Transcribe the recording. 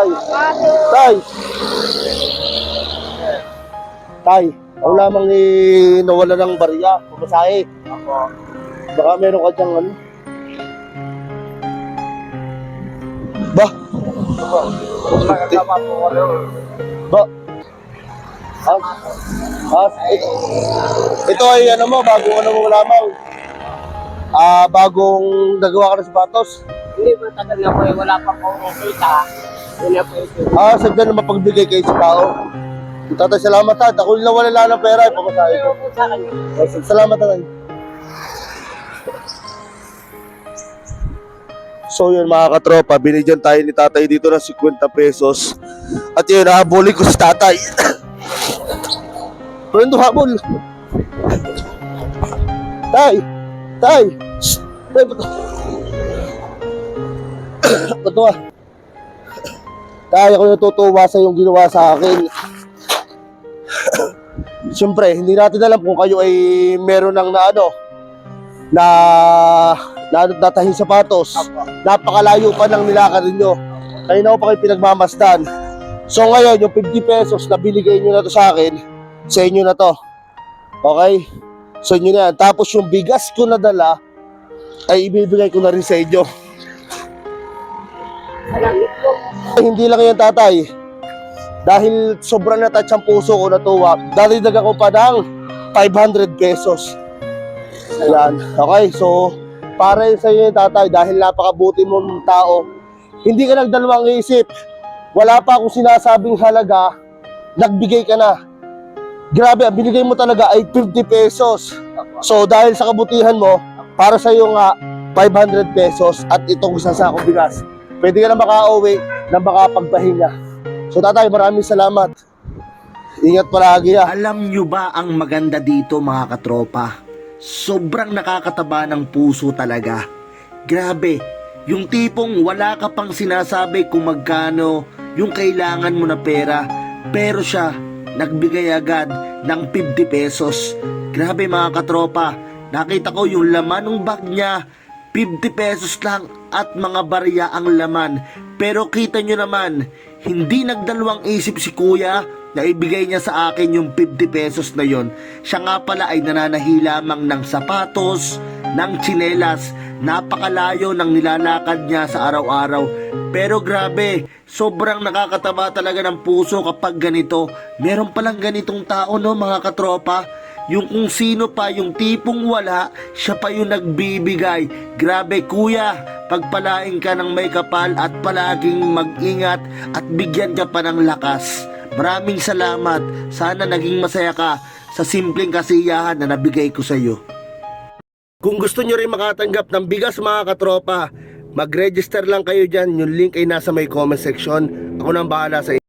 Tay. Tay. Tay. Ako lamang ni nawala ng barya. Pumasahe. Baka meron ka diyang ano. Ba? Ba? Ah, ah, ito, ay ano mo, bagong ano mo lamang. Ah, bagong nagawa ka ng sapatos. Hindi matagal na po eh, wala pa po kita. Ah, sadya na mapagbigay kayo sa tao. Tatay, salamat ha. Ako na wala lang ng pera, ipamasahe ko. Po sa akin. Salamat tatay. So yun mga katropa, binigyan tayo ni tatay dito ng 50 pesos. At yun, nahabulin ko si tatay. Pwendo habol. Tay! Tay! Tay, ba't? Ba't ba? Tay, ako natutuwa sa yung ginawa sa akin. Siyempre, hindi natin alam kung kayo ay meron ng na ano, na na natahin sapatos. Napakalayo pa ng nilakad ninyo. Kanina ko pa kayo pinagmamasdan. So ngayon, yung 50 pesos na binigay nyo na to sa akin, sa inyo na to. Okay? So inyo na yan. Tapos yung bigas ko na dala, ay ibibigay ko na rin sa inyo. Salamat hindi lang yan tatay. Dahil sobrang natouch ang puso ko natuwa, dalidag ako pa ng 500 pesos. Ayan. Okay, so para sa iyo tatay dahil napakabuti mong tao. Hindi ka nagdalawang isip. Wala pa akong sinasabing halaga, nagbigay ka na. Grabe, binigay mo talaga ay 50 pesos. So dahil sa kabutihan mo, para sa iyo nga 500 pesos at itong isa sa akong bigas. Pwede ka na makauwi na makapagpahinga. So tatay, maraming salamat. Ingat palagi ah. Alam nyo ba ang maganda dito mga katropa? Sobrang nakakataba ng puso talaga. Grabe, yung tipong wala ka pang sinasabi kung magkano yung kailangan mo na pera. Pero siya, nagbigay agad ng 50 pesos. Grabe mga katropa, nakita ko yung laman ng bag niya. 50 pesos lang at mga barya ang laman. Pero kita nyo naman, hindi nagdalawang isip si kuya na ibigay niya sa akin yung 50 pesos na yon. Siya nga pala ay nananahi lamang ng sapatos, ng tsinelas, napakalayo ng nilalakad niya sa araw-araw. Pero grabe, sobrang nakakataba talaga ng puso kapag ganito. Meron palang ganitong tao no mga katropa. Yung kung sino pa yung tipong wala, siya pa yung nagbibigay. Grabe kuya, pagpalain ka ng may kapal at palaging mag-ingat at bigyan ka pa ng lakas. Maraming salamat. Sana naging masaya ka sa simpleng kasiyahan na nabigay ko sa iyo. Kung gusto nyo rin makatanggap ng bigas mga katropa, mag-register lang kayo dyan. Yung link ay nasa may comment section. Ako nang bahala sa